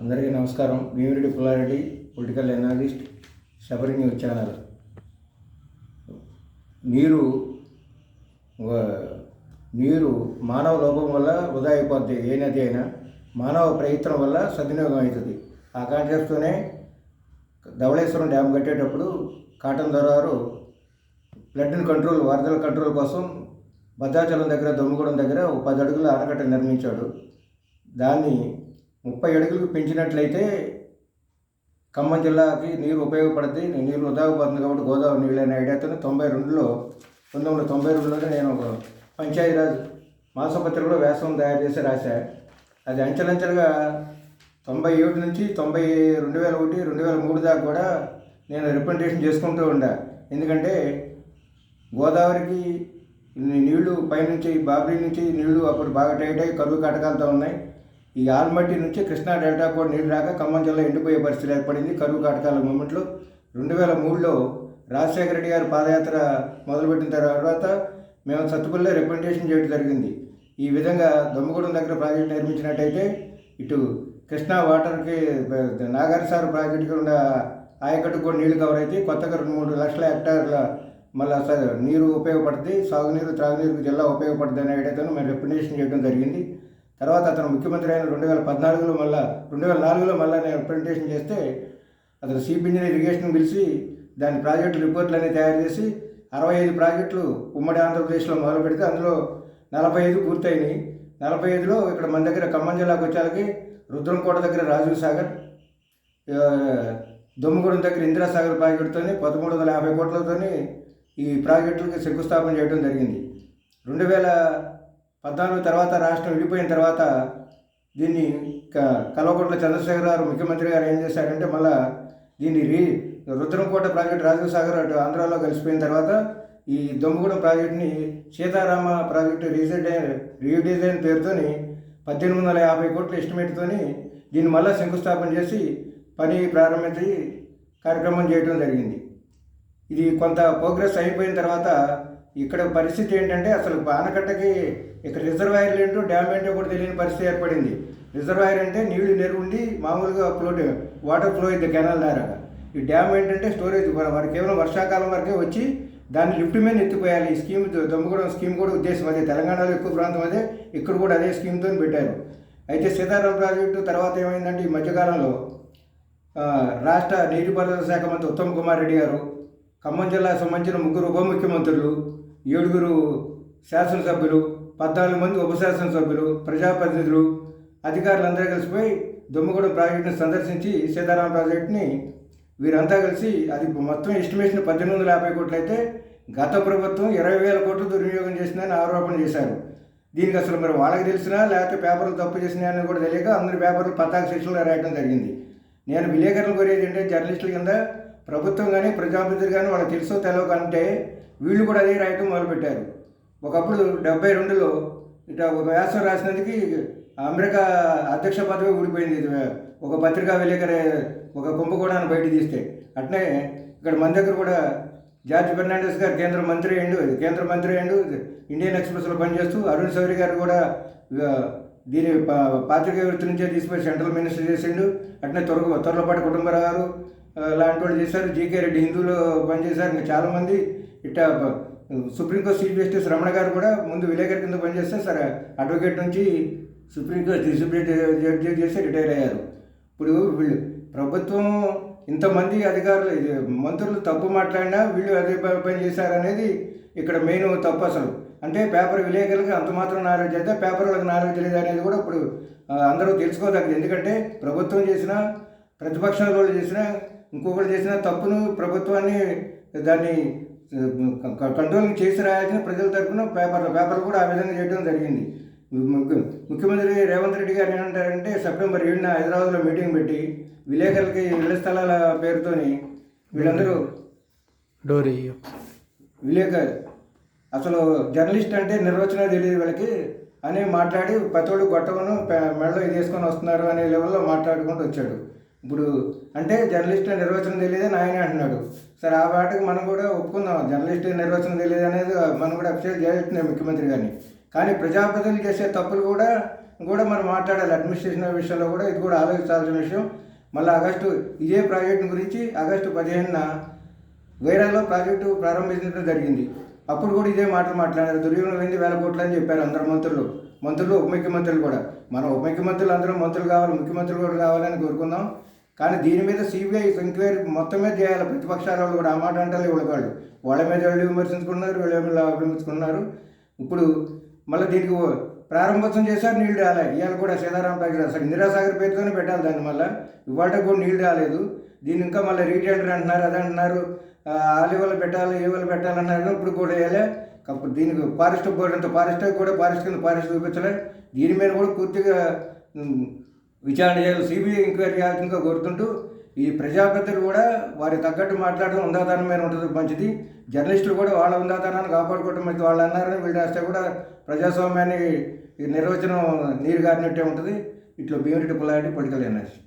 అందరికీ నమస్కారం. Bhimireddy Pullareddy political analyst Sabari news channel. నీరు నీరు మానవ లోపం వల్ల వృధా అయిపోద్ది. ఏ నది అయినా మానవ ప్రయత్నం వల్ల సద్వినియోగం అవుతుంది. ఆ కాంటెక్స్తోనే ధవళేశ్వరం డ్యామ్ కట్టేటప్పుడు కాటన్ దొరవారు ఫ్లడ్ని కంట్రోల్ వరదల కంట్రోల్ కోసం భద్రాచలం దగ్గర దొమ్మగూడెం దగ్గర ఒక పది అడుగుల ఆనకట్ట నిర్మించాడు. దాన్ని ముప్పై అడుగులకు పెంచినట్లయితే ఖమ్మం జిల్లాకి నీరు ఉపయోగపడుతుంది నీరు వృధా కాబట్టి గోదావరి నీళ్ళు అనే ఐడియాతో తొంభై రెండులో పంతొమ్మిది వందల తొంభై రెండులోనే నేను ఒక పంచాయతీరాజ్ మాసపత్రికలో వ్యాసం తయారు చేసి రాశా. అది అంచెలంచెలుగా తొంభై ఏడు నుంచి తొంభై రెండు వేల ఒకటి రెండు వేల మూడు దాకా కూడా నేను రిప్రజెంటేషన్ చేసుకుంటూ ఉండా. ఎందుకంటే గోదావరికి నీళ్ళు పైనుంచి బాబ్రీ నుంచి నీళ్ళు అప్పుడు బాగా టైట్ అయ్యి కరువు కటకాలతో ఉన్నాయి. ఈ ఆల్మట్టి నుంచి కృష్ణా డెల్టా కూడా నీళ్ళు రాక ఖమ్మం జిల్లా ఎండిపోయే పరిస్థితి ఏర్పడింది. కరువు కాటకాల మూమెంట్లో రెండు వేల మూడులో రాజశేఖర రెడ్డి గారు పాదయాత్ర మొదలుపెట్టిన తర్వాత మేము సత్తుపల్లిలో రిప్రజెంటేషన్ చేయడం జరిగింది. ఈ విధంగా దొమ్మగూడెం దగ్గర ప్రాజెక్టు నిర్మించినట్టయితే ఇటు కృష్ణా వాటర్కి నాగార్సారు ప్రాజెక్టుకి ఉన్న ఆయకట్టు కూడా నీళ్ళు కవర్ అయితే కొత్తగా రెండు మూడు లక్షల హెక్టార్ల మళ్ళీ నీరు ఉపయోగపడుతుంది సాగునీరు త్రాగునీరు జిల్లా ఉపయోగపడుతుంది అనే మేము రిప్రజెంటేషన్ చేయడం జరిగింది. తర్వాత అతను ముఖ్యమంత్రి అయిన రెండు వేల పద్నాలుగులో మళ్ళీ రెండు వేల నాలుగులో మళ్ళీ నేను ప్రజెంటేషన్ చేస్తే అతను సీప్ ఇంజనీర్ ఇరిగేషన్ పిలిచి దాని ప్రాజెక్టు రిపోర్ట్లు అనేవి తయారు చేసి అరవై ఐదు ప్రాజెక్టులు ఉమ్మడి ఆంధ్రప్రదేశ్లో మొదలు పెడితే అందులో నలభై ఐదు పూర్తయినాయి. నలభై ఐదులో ఇక్కడ మన దగ్గర ఖమ్మం జిల్లాకు వచ్చేసరికి రుద్రంకోట దగ్గర రాజీవ్ సాగర్ దుమ్మగూడెం దగ్గర ఇందిరాసాగర్ ప్రాజెక్టుతోని పదమూడు వందల యాభై కోట్లతోని ఈ ప్రాజెక్టులకి శంకుస్థాపన చేయడం జరిగింది. రెండు వేల పద్నాలుగు తర్వాత రాష్ట్రం విడిపోయిన తర్వాత దీన్ని క- కల్వకుంట్ల చంద్రశేఖర్ గారు ముఖ్యమంత్రి గారు ఏం చేశారంటే మళ్ళా దీన్ని రీ రుద్రంకోట ప్రాజెక్ట్ రాజీవ్ సాగర్ అటు ఆంధ్రాలో కలిసిపోయిన తర్వాత ఈ దొమ్మగూడెం ప్రాజెక్టుని సీతారామ ప్రాజెక్టు రీసెంట్ రీడిజైన్ పేరుతోని పద్దెనిమిది వందల యాభై కోట్ల ఎస్టిమేట్తోని దీన్ని మళ్ళీ శంకుస్థాపన చేసి పని ప్రారంభించి కార్యక్రమం చేయడం జరిగింది. ఇది కొంత ప్రోగ్రెస్ అయిపోయిన తర్వాత ఇక్కడ పరిస్థితి ఏంటంటే అసలు ఆనకట్టకి ఇక్కడ రిజర్వాయర్లు ఏంటో డ్యామ్ ఏంటో కూడా తెలియని పరిస్థితి ఏర్పడింది. రిజర్వాయర్ అంటే నీళ్ళు నెరుగుండి ఉండి మామూలుగా ఫ్లోట్ వాటర్ ఫ్లో అయితే కెనాల్ ద్వారా ఈ డ్యామ్ ఏంటంటే స్టోరేజ్ వారు కేవలం వర్షాకాలం వరకే వచ్చి దాన్ని లిఫ్ట్ మీద ఎత్తిపోయాలి. ఈ స్కీమ్ దొమ్మగూడెం స్కీమ్ కూడా ఉద్దేశం అదే. తెలంగాణలో ఎక్కువ ప్రాంతం అదే. ఇక్కడ కూడా అదే స్కీమ్తో పెట్టారు. అయితే సీతారాం ప్రాజెక్టు తర్వాత ఏమైందంటే ఈ మధ్యకాలంలో రాష్ట్ర నీటిపారుదల శాఖ మంత్రి ఉత్తమ్ కుమార్ రెడ్డి గారు ఖమ్మం జిల్లాకు సంబంధించిన ముగ్గురు ఉప ముఖ్యమంత్రులు ఏడుగురు శాసనసభ్యులు పద్నాలుగు మంది ఉపశాసనసభ్యులు ప్రజాప్రతినిధులు అధికారులందరూ కలిసిపోయి దుమ్మగూడెం ప్రాజెక్టును సందర్శించి సీతారాం ప్రాజెక్టుని వీరంతా కలిసి అది మొత్తం ఎస్టిమేషన్ పద్దెనిమిది వందల యాభై కోట్లు అయితే గత ప్రభుత్వం ఇరవై వేల కోట్లు దుర్వినియోగం చేసిందని ఆరోపణ చేశారు. దీనికి అసలు మరి వాళ్ళకి తెలిసినా లేకపోతే పేపర్లు తప్పు చేసినాయని కూడా తెలియక అందరి పేపర్లు పతాక శిక్షలు రాయడం జరిగింది. నేను విలేకరులు కోరేది ఏంటంటే జర్నలిస్టుల కింద ప్రభుత్వం కానీ ప్రజాప్రతినిధులు కానీ వాళ్ళకి తెలుసో తెలియక అంటే వీళ్ళు కూడా అదే రాయటం మొదలుపెట్టారు. ఒకప్పుడు డెబ్బై రెండులో ఇట్లా ఒక వ్యాసం రాసినందుకు అమెరికా అధ్యక్ష పదవి ఊడిపోయింది. ఇది ఒక పత్రికా విలేకరి ఒక కుంభకోణాన్ని బయట తీస్తే. అట్నే ఇక్కడ మన దగ్గర కూడా జార్జ్ ఫెర్నాండెస్ గారు కేంద్ర మంత్రి అయ్యిండు. కేంద్ర మంత్రి అండ్ ఇండియన్ ఎక్స్ప్రెస్లో పనిచేస్తూ అరుణ్ శౌరి గారు కూడా దీని పా- పాత్రికేయ వృత్తి నుంచే తీసుకుపోయి సెంట్రల్ మినిస్టర్ చేసిండు. అట్నే త్వర త్వరలపాటి కుటుంబరావు గారు లాంటి వాళ్ళు చేశారు. జీకే రెడ్డి హిందువులు పనిచేశారు. ఇంకా చాలామంది ఇట్లా సుప్రీంకోర్టు చీఫ్ జస్టిస్ రమణ గారు కూడా ముందు విలేకరి కింద పనిచేస్తే సరే అడ్వకేట్ నుంచి సుప్రీంకోర్టు సుప్రీం జడ్జి చేసి రిటైర్ అయ్యారు. ఇప్పుడు వీళ్ళు ప్రభుత్వం ఇంతమంది అధికారులు మంత్రులు తప్పు మాట్లాడినా వీళ్ళు అదే పని చేశారనేది ఇక్కడ మెయిన్ తప్పు అసలు. అంటే పేపర్ విలేకరులకు అంత మాత్రం నాలెడ్జ్ అయితే పేపర్ వాళ్ళకి నాలెడ్జ్ లేదు అనేది కూడా ఇప్పుడు అందరూ తెలుసుకోదగ్గదు. ఎందుకంటే ప్రభుత్వం చేసిన ప్రతిపక్షాల వాళ్ళు చేసిన ఇంకొకరు చేసిన తప్పును ప్రభుత్వాన్ని దాన్ని కంట్రోల్ చేసి రాయాల్సిన ప్రజల తరఫున పేపర్లు పేపర్లు కూడా ఆ విధంగా చేయడం జరిగింది. ముఖ్య- ముఖ్యమంత్రి రేవంత్ రెడ్డి గారు ఏమంటారంటే సెప్టెంబర్ ఏడున హైదరాబాద్లో మీటింగ్ పెట్టి విలేకరులకి ఇళ్ళ స్థలాల పేరుతోని వీళ్ళందరూ డోరీ విలేక అసలు జర్నలిస్ట్ అంటే నిర్వచనం తెలియదు వీళ్ళకి. అని మాట్లాడి పతోడు గొట్టమను మెడలో ఇది వేసుకొని వస్తున్నారు అనే లెవెల్లో మాట్లాడుకుంటూ వచ్చాడు. ఇప్పుడు అంటే జర్నలిస్ట్ నిర్వచనం తెలియదే ఆయన అంటున్నాడు. సరే ఆ వాటికి మనం కూడా ఒప్పుకుందాం. జర్నలిస్ట్ నిర్వచనం తెలియదు అనేది మనం కూడా అప్సెట్ చేస్తున్నాం ముఖ్యమంత్రి గారిని. కానీ ప్రజాప్రతినిధులు చేసే తప్పులు కూడా కూడా మనం మాట్లాడాలి అడ్మినిస్ట్రేషన్ విషయంలో కూడా. ఇది కూడా ఆలోచించాల్సిన విషయం. మళ్ళీ ఆగస్టు ఇదే ప్రాజెక్టు గురించి ఆగస్టు పదిహేనున వేరాలో ప్రాజెక్టు ప్రారంభించడం జరిగింది. అప్పుడు కూడా ఇదే మాటలు మాట్లాడారు. దుర్యోగం వెంది వేల కోట్లు అని చెప్పారు అందరు మంత్రులు. మంత్రులు ఉప ముఖ్యమంత్రులు కూడా. మన ఉప ముఖ్యమంత్రులు అందరూ మంత్రులు కావాలి ముఖ్యమంత్రులు కూడా కావాలని కోరుకుందాం. కానీ దీని మీద సిబిఐ ఎంక్వైరీ మొత్తమే చేయాలి. ప్రతిపక్షాల వాళ్ళు కూడా ఆ మాట అంటారు వీళ్ళ వాళ్ళు వాళ్ళ మీద వాళ్ళు విమర్శించుకున్నారు వీళ్ళ మీద విమర్శించుకున్నారు ఇప్పుడు మళ్ళీ దీనికి ప్రారంభోత్సవం చేశారు నీళ్ళు రాలే ఇవాళ కూడా సీతారాం ప్యాకెట్ అసలు ఇందిరాసాగర్ పేరుతోనే పెట్టాలి దాన్ని మళ్ళీ. ఇవాళ కూడా నీళ్ళు రాలేదు. దీని ఇంకా మళ్ళీ రీటైలర్ అంటున్నారు అది అంటున్నారు. ఆలివలు పెట్టాలి ఏవలు పెట్టాలన్నారు ఇప్పుడు కూడా వేయాలి. కాకపోతే దీనికి ఫారెస్ట్ బోర్డు అంత ఫారెస్ట్ కూడా ఫారెస్ట్ కింద ఫారెస్ట్ చూపించలే. దీని మీద కూడా పూర్తిగా విచారణ చేయాలి. సిబిఐ ఎంక్వైరీ చేయాల్సిందిగా కోరుతుంటూ ఈ ప్రజాప్రతినిధులు కూడా వారి తగ్గట్టు మాట్లాడడం ఉందాతనమైన ఉంటుంది మంచిది. జర్నలిస్టులు కూడా వాళ్ళ ఉందాతనాన్ని కాపాడుకోవడం మంచిది. వాళ్ళు అన్నారని వీళ్ళు రాస్తే కూడా ప్రజాస్వామ్యాన్ని నిర్వచనం నీరు గారినట్టే ఉంటుంది. ఇట్లా భీమిరెడ్డి పుల్లారెడ్డి పొలిటికల్ ఎనర్జీ